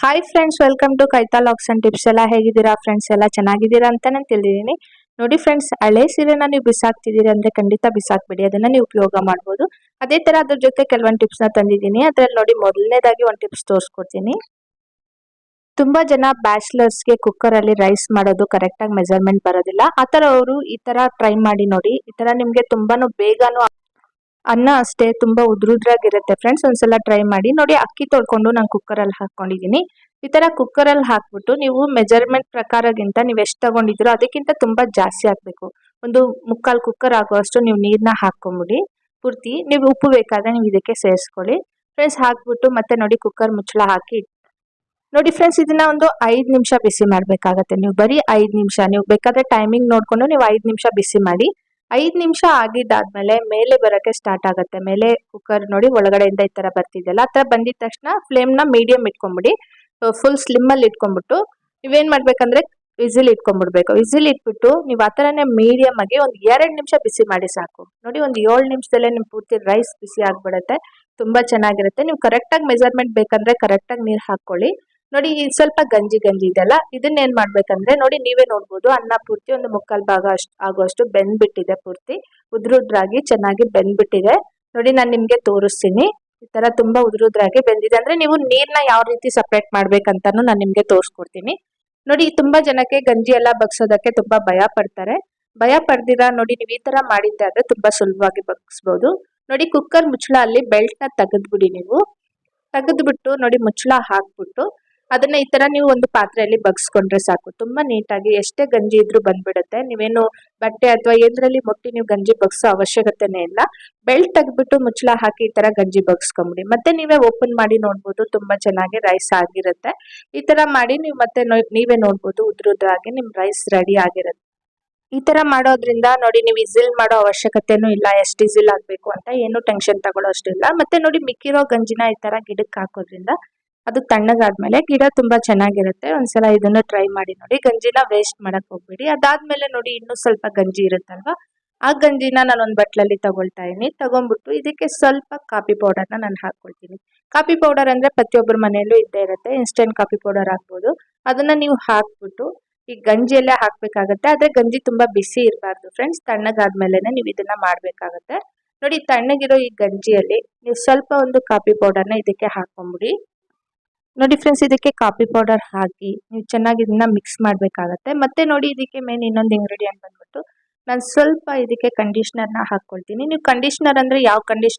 Hi friends welcome to ಕೈತಾ ಲಾಕ್ಸ್ and tips ಎಲ್ಲ ಹೇಗಿದ್ದೀರಾ? ಫ್ರೆಂಡ್ಸ್ ಎಲ್ಲ ಚೆನ್ನಾಗಿದ್ದೀರಾ ಅಂತ ನಾನು ತಿಳಿದಿದ್ದೀನಿ. ನೋಡಿ ಫ್ರೆಂಡ್ಸ್ ಹಳೆ ಸೀರೆನ ನೀವು ಬಿಸಾಕ್ತಿದ್ದೀರಿ ಅಂದರೆ ಖಂಡಿತ ಬಿಸಾಕ್ಬೇಡಿ. ಅದನ್ನು ನೀವು ಉಪಯೋಗ ಮಾಡ್ಬೋದು. ಅದೇ ಥರ ಅದ್ರ ಜೊತೆ ಕೆಲವೊಂದು ಟಿಪ್ಸ್ನ ತಂದಿದ್ದೀನಿ. ಅದರಲ್ಲಿ ನೋಡಿ ಮೊದಲನೇದಾಗಿ ಒಂದು ಟಿಪ್ಸ್ ತೋರಿಸ್ಕೊಡ್ತೀನಿ. ತುಂಬ ಜನ ಬ್ಯಾಚ್ಲರ್ಸ್ಗೆ ಕುಕ್ಕರಲ್ಲಿ ರೈಸ್ ಮಾಡೋದು ಕರೆಕ್ಟಾಗಿ ಮೆಜರ್ಮೆಂಟ್ ಬರೋದಿಲ್ಲ. ಥರ ಅವರು ಈ ಥರ ಟ್ರೈ ಮಾಡಿ ನೋಡಿ. ಈ ಥರ ನಿಮಗೆ ತುಂಬಾ ಬೇಗನು ಅನ್ನ ಅಷ್ಟೇ ತುಂಬಾ ಉದ್ರುದ್ರಾಗಿರುತ್ತೆ ಫ್ರೆಂಡ್ಸ್ ಒಂದ್ಸಲ ಟ್ರೈ ಮಾಡಿ ನೋಡಿ ಅಕ್ಕಿ ತೊಳ್ಕೊಂಡು ನಾನು ಕುಕ್ಕರಲ್ಲಿ ಅಲ್ಲಿ ಹಾಕೊಂಡಿದೀನಿ. ಈ ತರ ಕುಕ್ಕರಲ್ಲಿ ಹಾಕ್ಬಿಟ್ಟು ನೀವು ಮೆಜರ್ಮೆಂಟ್ ಪ್ರಕಾರಗಿಂತ ನೀವು ಎಷ್ಟು ತಗೊಂಡಿದ್ದೀರೋ ಅದಕ್ಕಿಂತ ತುಂಬಾ ಜಾಸ್ತಿ ಹಾಕ್ಬೇಕು. ಒಂದು ಮುಕ್ಕಾಲು ಕುಕ್ಕರ್ ಆಗುವಷ್ಟು ನೀವು ನೀರನ್ನ ಹಾಕೊಂಬಿಡಿ ಪೂರ್ತಿ ನೀವು ಉಪ್ಪು ಬೇಕಾದ್ರೆ ನೀವು ಇದಕ್ಕೆ ಸೇರಿಸ್ಕೊಳ್ಳಿ. ಫ್ರೆಂಡ್ಸ್ ಹಾಕ್ಬಿಟ್ಟು ಮತ್ತೆ ನೋಡಿ ಕುಕ್ಕರ್ ಮುಚ್ಚಳ ಹಾಕಿ ನೋಡಿ ಫ್ರೆಂಡ್ಸ್ ಇದನ್ನ ಒಂದು ಐದು ನಿಮಿಷ ಬಿಸಿ ಮಾಡ್ಬೇಕಾಗತ್ತೆ. ನೀವು ಬರೀ ಐದು ನಿಮಿಷ, ನೀವು ಬೇಕಾದ್ರೆ ಟೈಮಿಂಗ್ ನೋಡ್ಕೊಂಡು ನೀವು ಐದು ನಿಮಿಷ ಬಿಸಿ ಮಾಡಿ ಐದ್ ನಿಮಿಷ ಆಗಿದ್ದಾದ್ಮೇಲೆ ಮೇಲೆ ಬರೋಕ್ಕೆ ಸ್ಟಾರ್ಟ್ ಆಗುತ್ತೆ. ಮೇಲೆ ಕುಕ್ಕರ್ ನೋಡಿ ಒಳಗಡೆಯಿಂದ ಈ ಥರ ಬರ್ತಿದೆಯಲ್ಲ ಆ ಥರ ಬಂದಿದ ತಕ್ಷಣ ಫ್ಲೇಮ್ನ ಮೀಡಿಯಮ್ ಇಟ್ಕೊಂಬಿಡಿ ಫುಲ್ ಸ್ಲಿಮ್ಮಲ್ಲಿ ಇಟ್ಕೊಂಬಿಟ್ಟು ನೀವೇನು ಮಾಡಬೇಕಂದ್ರೆ ವಿಸಿಲ್ ಇಟ್ಕೊಂಡ್ಬಿಡ್ಬೇಕು. ವಿಸಿಲ್ ಇಟ್ಬಿಟ್ಟು ನೀವು ಆ ಥರನೇ ಮೀಡಿಯಮ್ ಆಗಿ ಒಂದು ಎರಡು ನಿಮಿಷ ಬಿಸಿ ಮಾಡಿ ಸಾಕು. ನೋಡಿ ಒಂದು ಏಳು ನಿಮಿಷದಲ್ಲೇ ನಿಮ್ಮ ಪೂರ್ತಿ ರೈಸ್ ಬಿಸಿ ಆಗಿಬಿಡುತ್ತೆ. ತುಂಬ ಚೆನ್ನಾಗಿರುತ್ತೆ. ನೀವು ಕರೆಕ್ಟಾಗಿ ಮೆಜರ್ಮೆಂಟ್ ಬೇಕಂದರೆ ಕರೆಕ್ಟಾಗಿ ನೀರು ಹಾಕೊಳ್ಳಿ ನೋಡಿ ಇದು ಸ್ವಲ್ಪ ಗಂಜಿ ಗಂಜಿ ಇದೆಲ್ಲ ಇದನ್ನ ಏನ್ ಮಾಡ್ಬೇಕಂದ್ರೆ ನೋಡಿ, ನೀವೇ ನೋಡ್ಬೋದು, ಅನ್ನ ಪೂರ್ತಿ ಒಂದು ಮುಕ್ಕಾಲ್ ಭಾಗ ಅಷ್ಟು ಆಗುವಷ್ಟು ಬೆಂದ್ಬಿಟ್ಟಿದೆ ಪೂರ್ತಿ. ಉದ್ರುದ್ರಾಗಿ ಚೆನ್ನಾಗಿ ಬೆಂದ್ಬಿಟ್ಟಿದೆ. ನೋಡಿ, ನಾನು ನಿಮ್ಗೆ ತೋರಿಸ್ತೀನಿ. ಈ ತರ ತುಂಬಾ ಉದ್ರುದ್ರಾಗಿ ಬೆಂದಿದೆ. ಅಂದ್ರೆ ನೀವು ನೀರ್ನ ಯಾವ ರೀತಿ ಸಪ್ರೇಟ್ ಮಾಡ್ಬೇಕಂತಾನು ನಾನು ನಿಮ್ಗೆ ತೋರಿಸ್ಕೊಡ್ತೀನಿ. ನೋಡಿ, ತುಂಬಾ ಜನಕ್ಕೆ ಗಂಜಿ ಎಲ್ಲ ಬಗ್ಸೋದಕ್ಕೆ ತುಂಬಾ ಭಯ ಪಡ್ತಾರೆ. ಭಯ ಪಡ್ದಿರಾ ನೋಡಿ, ನೀವು ಈ ತರ ಮಾಡಿದ್ದೆ ಆದ್ರೆ ತುಂಬಾ ಸುಲಭವಾಗಿ ಬಗ್ಸ್ಬೋದು. ನೋಡಿ ಕುಕ್ಕರ್ ಮುಚ್ಚಳ ಅಲ್ಲಿ ಬೆಲ್ಟ್ನ ತೆಗೆದ್ಬಿಡಿ ನೀವು. ತೆಗೆದ್ಬಿಟ್ಟು ನೋಡಿ, ಮುಚ್ಚಳ ಹಾಕ್ಬಿಟ್ಟು ಅದನ್ನ ಈ ತರ ನೀವು ಒಂದು ಪಾತ್ರೆಯಲ್ಲಿ ಬಗ್ಸ್ಕೊಂಡ್ರೆ ಸಾಕು. ತುಂಬಾ ನೀಟಾಗಿ ಎಷ್ಟೇ ಗಂಜಿ ಇದ್ರೂ ಬಂದ್ಬಿಡುತ್ತೆ. ನೀವೇನು ಬಟ್ಟೆ ಅಥವಾ ಏದ್ರಲ್ಲಿ ಮುಟ್ಟಿ ನೀವು ಗಂಜಿ ಬಗ್ಸೋ ಅವಶ್ಯಕತೆನೇ ಇಲ್ಲ. ಬೆಲ್ಟ್ ತೆಗ್ದ್ಬಿಟ್ಟು ಮುಚ್ಚಳ ಹಾಕಿ ಈ ತರ ಗಂಜಿ ಬಗ್ಸ್ಕೊಂಬಿಡಿ. ಮತ್ತೆ ನೀವೇ ಓಪನ್ ಮಾಡಿ ನೋಡ್ಬೋದು ತುಂಬಾ ಚೆನ್ನಾಗಿ ರೈಸ್ ಆಗಿರುತ್ತೆ. ಈ ತರ ಮಾಡಿ ನೀವು ಮತ್ತೆ ನೀವೇ ನೋಡ್ಬೋದು ಉದ್ರುದ್ರಾಗಿ ನಿಮ್ ರೈಸ್ ರೆಡಿ ಆಗಿರುತ್ತೆ. ಈ ತರ ಮಾಡೋದ್ರಿಂದ ನೋಡಿ ನೀವು ವಿಸಿಲ್ ಮಾಡೋ ಅವಶ್ಯಕತೆನೂ ಇಲ್ಲ, ಎಷ್ಟು ವಿಸಿಲ್ ಆಗ್ಬೇಕು ಅಂತ ಏನು ಟೆನ್ಷನ್ ತಗೊಳ್ಳೋ ಅಷ್ಟಿಲ್ಲ. ಮತ್ತೆ ನೋಡಿ ಮಿಕ್ಕಿರೋ ಗಂಜಿನ ಈ ತರ ಗಿಡಕ್ಕೆ ಹಾಕೋದ್ರಿಂದ ಅದು ತಣ್ಣಗಾದ್ಮೇಲೆ ಗಿಡ ತುಂಬಾ ಚೆನ್ನಾಗಿರುತ್ತೆ. ಒಂದ್ಸಲ ಇದನ್ನ ಟ್ರೈ ಮಾಡಿ ನೋಡಿ. ಗಂಜಿನ ವೇಸ್ಟ್ ಮಾಡಕ್ ಹೋಗ್ಬೇಡಿ. ಅದಾದ್ಮೇಲೆ ನೋಡಿ ಇನ್ನೂ ಸ್ವಲ್ಪ ಗಂಜಿ ಇರುತ್ತಲ್ವಾ? ಆ ಗಂಜಿನ ನಾನು ಒಂದು ಬಟ್ಲಲ್ಲಿ ತಗೊಳ್ತಾ ಇದೀನಿ ತಗೊಂಡ್ಬಿಟ್ಟು ಇದಕ್ಕೆ ಸ್ವಲ್ಪ ಕಾಫಿ ಪೌಡರ್ನ ನಾನು ಹಾಕೊಳ್ತೀನಿ. ಕಾಫಿ ಪೌಡರ್ ಅಂದ್ರೆ ಪ್ರತಿಯೊಬ್ಬರ ಮನೆಯಲ್ಲೂ ಇದ್ದೇ ಇರುತ್ತೆ. ಇನ್ಸ್ಟೆಂಟ್ ಕಾಫಿ ಪೌಡರ್ ಹಾಕ್ಬೋದು. ಅದನ್ನ ನೀವು ಹಾಕ್ಬಿಟ್ಟು ಈ ಗಂಜಿಯಲ್ಲೇ ಹಾಕ್ಬೇಕಾಗತ್ತೆ. ಆದ್ರೆ ಗಂಜಿ ತುಂಬಾ ಬಿಸಿ ಇರಬಾರ್ದು ಫ್ರೆಂಡ್ಸ್ ತಣ್ಣಗಾದ್ಮೇಲೆ ನೀವು ಇದನ್ನ ಮಾಡ್ಬೇಕಾಗತ್ತೆ. ನೋಡಿ, ತಣ್ಣಗಿರೋ ಈ ಗಂಜಿಯಲ್ಲಿ ನೀವು ಸ್ವಲ್ಪ ಒಂದು ಕಾಫಿ ಪೌಡರ್ನ ಇದಕ್ಕೆ ಹಾಕೊಂಬಿಡಿ. ನೋಡಿ ಫ್ರೆಂಡ್ಸ್ ಇದಕ್ಕೆ ಕಾಫಿ ಪೌಡರ್ ಹಾಕಿ ನೀವು ಚೆನ್ನಾಗಿ ಇದನ್ನ ಮಿಕ್ಸ್ ಮಾಡಬೇಕಾಗತ್ತೆ. ಮತ್ತೆ ನೋಡಿ ಇದಕ್ಕೆ ಮೇನ್ ಇನ್ನೊಂದು ಇಂಗ್ರೀಡಿಯೆಂಟ್ ಬಂದ್ಬಿಟ್ಟು ನಾನು ಸ್ವಲ್ಪ ಇದಕ್ಕೆ ಕಂಡೀಷ್ನರ್ನ ಹಾಕ್ಕೊಳ್ತೀನಿ ನೀವು ಕಂಡೀಷ್ನರ್ ಅಂದರೆ ಯಾವ ಕಂಡೀಷ್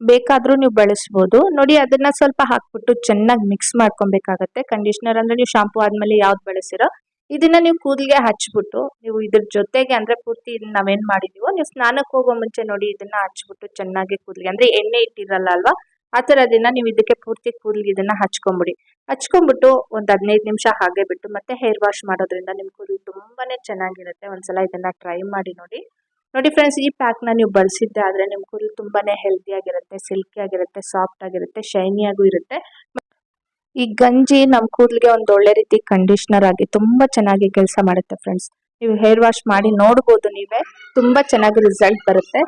ಬೇಕಾದರೂ ನೀವು ಬಳಸ್ಬೋದು. ನೋಡಿ ಅದನ್ನ ಸ್ವಲ್ಪ ಹಾಕ್ಬಿಟ್ಟು ಚೆನ್ನಾಗಿ ಮಿಕ್ಸ್ ಮಾಡ್ಕೊಬೇಕಾಗತ್ತೆ. ಕಂಡೀಷ್ನರ್ ಅಂದರೆ ನೀವು ಶಾಂಪೂ ಆದಮೇಲೆ ಯಾವ್ದು ಬಳಸಿರೋ ಇದನ್ನ ನೀವು ಕೂದಲಿಗೆ ಹಚ್ಬಿಟ್ಟು ನೀವು ಇದ್ರ ಜೊತೆಗೆ ಅಂದರೆ ಪೂರ್ತಿ ಇದನ್ನ ನಾವೇನು ಮಾಡಿದೀವೋ, ನೀವು ಸ್ನಾನಕ್ಕೆ ಹೋಗೋ ಮುಂಚೆ ನೋಡಿ ಇದನ್ನ ಹಚ್ಬಿಟ್ಟು ಚೆನ್ನಾಗಿ ಕೂದಲಿಗೆ ಅಂದರೆ ಎಣ್ಣೆ ಇಟ್ಟಿರಲ್ಲ ಅಲ್ವಾ? ಆ ಥರದಿಂದ ನೀವು ಇದಕ್ಕೆ ಪೂರ್ತಿ ಕೂದಲು ಇದನ್ನ ಹಚ್ಕೊಂಬಿಡಿ. ಹಚ್ಕೊಂಡ್ಬಿಟ್ಟು ಒಂದು ಹದಿನೈದು ನಿಮಿಷ ಹಾಗೆ ಬಿಟ್ಟು ಮತ್ತೆ ಹೇರ್ ವಾಶ್ ಮಾಡೋದ್ರಿಂದ ನಿಮ್ಮ ಕೂದಲು ತುಂಬಾನೇ ಚೆನ್ನಾಗಿರುತ್ತೆ. ಒಂದ್ಸಲ ಇದನ್ನ ಟ್ರೈ ಮಾಡಿ ನೋಡಿ. ನೋಡಿ ಫ್ರೆಂಡ್ಸ್ ಈ ಪ್ಯಾಕ್ನ ನೀವು ಬಳಸಿದ್ದೆ ಆದರೆ ನಿಮ್ಮ ಕೂದಲು ಆಗಿರುತ್ತೆ ಸಿಲ್ಕಿ ಆಗಿರುತ್ತೆ ಸಾಫ್ಟ್ ಆಗಿರುತ್ತೆ ಶೈನಿ ಶೈನಿಯಾಗೂ ಇರುತ್ತೆ. ಈ ಗಂಜಿ ನಮ್ಮ ಕೂದಲಿಗೆ ಒಂದು ಒಳ್ಳೆ ರೀತಿ ಕಂಡೀಷನರ್ ಆಗಿ ತುಂಬಾ ಚೆನ್ನಾಗಿ ಕೆಲಸ ಮಾಡುತ್ತೆ ಫ್ರೆಂಡ್ಸ್ ನೀವು ಹೇರ್ ವಾಶ್ ಮಾಡಿ ನೋಡ್ಬೋದು ನೀವೇ, ತುಂಬಾ ಚೆನ್ನಾಗಿ ರಿಸಲ್ಟ್ ಬರುತ್ತೆ.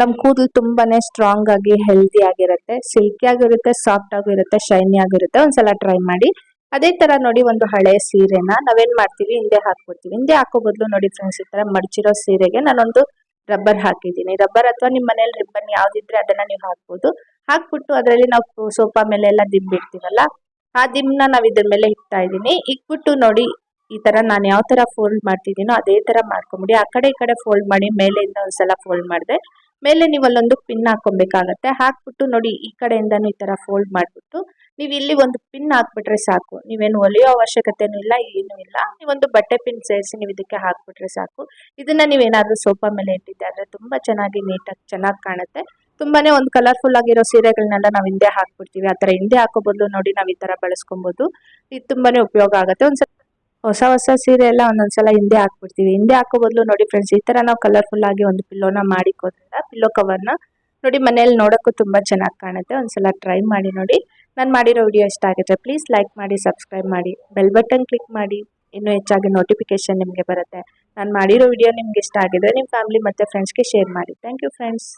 ನಮ್ ಕೂದಲು ತುಂಬಾನೇ ಸ್ಟ್ರಾಂಗ್ ಆಗಿ ಹೆಲ್ದಿ ಆಗಿರುತ್ತೆ ಸಿಲ್ಕಿ ಆಗಿರುತ್ತೆ ಸಾಫ್ಟ್ ಆಗಿರುತ್ತೆ ಶೈನಿ ಆಗಿರುತ್ತೆ, ಒಂದ್ಸಲ ಟ್ರೈ ಮಾಡಿ. ಅದೇ ತರ ನೋಡಿ ಒಂದು ಹಳೆ ಸೀರೆನ ನಾವೇನ್ ಮಾಡ್ತೀವಿ? ಹಿಂದೆ ಹಾಕ್ಬಿಡ್ತೀವಿ. ಹಿಂದೆ ಹಾಕೋ ಬದಲು ನೋಡಿ ಫ್ರೆಂಡ್ಸ್ ಈ ತರ ಮಡಚಿರೋ ಸೀರೆಗೆ ನಾನೊಂದು ರಬ್ಬರ್ ಹಾಕಿದ್ದೀನಿ. ರಬ್ಬರ್ ಅಥವಾ ನಿಮ್ಮ ಮನೇಲಿ ರಿಬ್ಬನ್ ಯಾವ್ದಿದ್ರೆ ಅದನ್ನ ನೀವು ಹಾಕ್ಬೋದು. ಹಾಕ್ಬಿಟ್ಟು ಅದರಲ್ಲಿ ನಾವು ಸೋಫಾ ಮೇಲೆ ಎಲ್ಲ ದಿಬ್ಬಿಡ್ತೀವಲ್ಲ ಆ ದಿಮ್ನ ನಾವ್ ಇದ್ರ ಮೇಲೆ ಇಕ್ತಾ ಇದ್ದೀನಿ. ಇಕ್ಬಿಟ್ಟು ನೋಡಿ ಈ ತರ ನಾನು ಯಾವ ತರ ಫೋಲ್ಡ್ ಮಾಡ್ತಿದ್ದೀನೋ ಅದೇ ತರ ಮಾಡ್ಕೊಂಬಿಡಿ. ಆ ಕಡೆ ಈ ಕಡೆ ಫೋಲ್ಡ್ ಮಾಡಿ ಮೇಲೆಯಿಂದ ಒಂದ್ಸಲ ಫೋಲ್ಡ್ ಮಾಡಿದೆ. ಮೇಲೆ ನೀವು ಅಲ್ಲೊಂದು ಪಿನ್ ಹಾಕೊಬೇಕಾಗತ್ತೆ ಹಾಕ್ಬಿಟ್ಟು ನೋಡಿ, ಈ ಕಡೆಯಿಂದನೂ ಈ ತರ ಫೋಲ್ಡ್ ಮಾಡ್ಬಿಟ್ಟು, ನೀವು ಇಲ್ಲಿ ಒಂದು ಪಿನ್ ಹಾಕ್ಬಿಟ್ರೆ ಸಾಕು. ನೀವೇನು ಹೊಲಿಯೋ ಅವಶ್ಯಕತೆನೂ ಇಲ್ಲ, ಏನು ಇಲ್ಲ. ನೀವೊಂದು ಬಟ್ಟೆ ಪಿನ್ ಸೇರಿಸಿ ನೀವು ಇದಕ್ಕೆ ಹಾಕ್ಬಿಟ್ರೆ ಸಾಕು. ಇದನ್ನ ನೀವೇನಾದ್ರೂ ಸೋಫಾ ಮೇಲೆ ಇಟ್ಟಿದ್ದೆ ತುಂಬಾ ಚೆನ್ನಾಗಿ ನೀಟಾಗಿ ಚೆನ್ನಾಗಿ ಕಾಣುತ್ತೆ. ತುಂಬಾನೇ ಒಂದು ಕಲರ್ಫುಲ್ ಆಗಿರೋ ಸೀರೆಗಳನ್ನೆಲ್ಲ ನಾವು ಹಿಂದೆ ಹಾಕ್ಬಿಡ್ತೀವಿ. ಆ ಥರ ಹಿಂದೆ ಹಾಕೋ ಬದಲು ನೋಡಿ ನಾವು ಈ ತರ ಬಳಸ್ಕೊಬೋದು. ಇದು ತುಂಬಾನೇ ಉಪಯೋಗ ಆಗುತ್ತೆ. ಒಂದ್ಸಲ ಹೊಸ ಹೊಸ ಸೀರೆ ಎಲ್ಲ ಒಂದೊಂದ್ಸಲ ಹಿಂದೆ ಹಾಕ್ಬಿಡ್ತೀವಿ. ಹಿಂದೆ ಹಾಕೋ ಬದಲು ನೋಡಿ ಫ್ರೆಂಡ್ಸ್ ಈ ತರ ನಾವು ಕಲರ್ಫುಲ್ ಆಗಿ ಒಂದು ಪಿಲ್ಲೋನ ಮಾಡಿಕೋದ್ರಿಂದ ಪಿಲ್ಲೋ ಕವರ್ನ ನೋಡಿ ಮನೆಯಲ್ಲಿ ನೋಡೋಕ್ಕೂ ತುಂಬಾ ಚೆನ್ನಾಗಿ ಕಾಣುತ್ತೆ. ಒಂದ್ಸಲ ಟ್ರೈ ಮಾಡಿ ನೋಡಿ. ನಾನು ಮಾಡಿರೋ ವಿಡಿಯೋ ಇಷ್ಟ ಆಗುತ್ತೆ ಪ್ಲೀಸ್ ಲೈಕ್ ಮಾಡಿ ಸಬ್ಸ್ಕ್ರೈಬ್ ಮಾಡಿ. ಬೆಲ್ ಬಟನ್ ಕ್ಲಿಕ್ ಮಾಡಿ. ಇನ್ನೂ ಹೆಚ್ಚಾಗಿ ನೋಟಿಫಿಕೇಶನ್ ನಿಮಗೆ ಬರುತ್ತೆ. ನಾನು ಮಾಡಿರೋ ವಿಡಿಯೋ ನಿಮ್ಗೆ ಇಷ್ಟ ಆಗಿದ್ರೆ ನಿಮ್ಮ ಫ್ಯಾಮಿಲಿ ಮತ್ತು ಫ್ರೆಂಡ್ಸ್ಗೆ ಶೇರ್ ಮಾಡಿ. Thank you friends